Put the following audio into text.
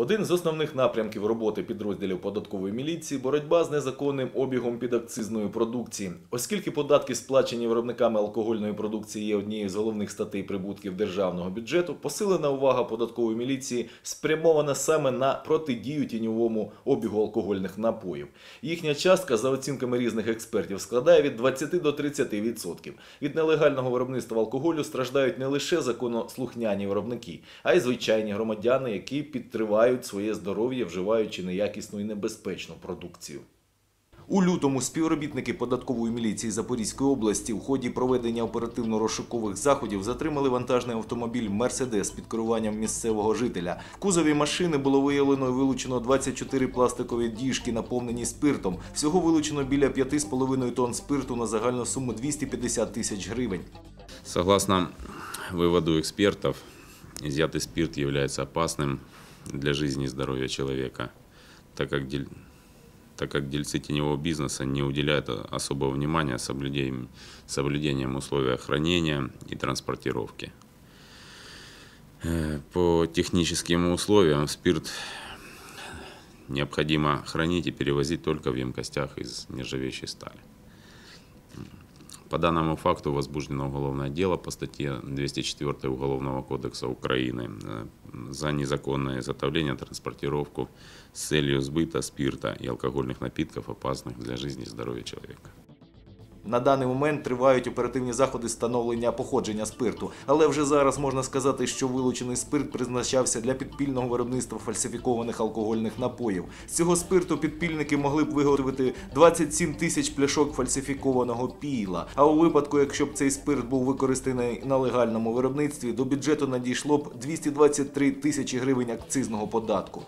Один з основних напрямків роботи підрозділів податкової міліції боротьба з незаконним обігом підакцизної продукції. Оскільки податки, сплачені виробниками алкогольної продукції, є однією з головних статей прибутків державного бюджету, посилена увага податкової міліції спрямована саме на протидію тіньовому обігу алкогольних напоїв. Їхня частка, за оцінками різних експертів, складає від 20 до 30%. Від нелегального виробництва алкоголю страждають не лише законослухняні виробники, а й звичайні громадяни, які підтривають своє здоров'я, вживаючи неякісну і небезпечну продукцію. У лютому співробітники податкової міліції Запорізької області в ході проведення оперативно-розшукових заходів затримали вантажний автомобіль Мерседес під керуванням місцевого жителя. В кузові машини було виявлено і вилучено 24 пластикові діжки, наповнені спиртом. Всього вилучено біля 5,5 тонн спирту на загальну суму 250 тисяч гривень. Согласно выводу экспертов, изъятый спирт является опасным Для жизни и здоровья человека, так как, дель- так как дельцы теневого бизнеса не уделяют особого внимания соблюдением, соблюдением условий хранения и транспортировки. Э, По техническим условиям спирт необходимо хранить и перевозить только в емкостях из нержавеющей стали. По данному факту возбуждено уголовное дело по статье 204 Уголовного кодекса Украины э, за незаконное изготовление, транспортировку с целью сбыта спирта и алкогольных напитков, опасных для жизни и здоровья человека. На даний момент тривають оперативні заходи встановлення походження спирту, але вже зараз можна сказати, що вилучений спирт призначався для підпільного виробництва фальсифікованих алкогольних напоїв. З цього спирту підпільники могли б виготовити 27 тисяч пляшок фальсифікованого піла. А у випадку, якщо б цей спирт був використаний на легальному виробництві, до бюджету надійшло б 223 тисячі гривень акцизного податку.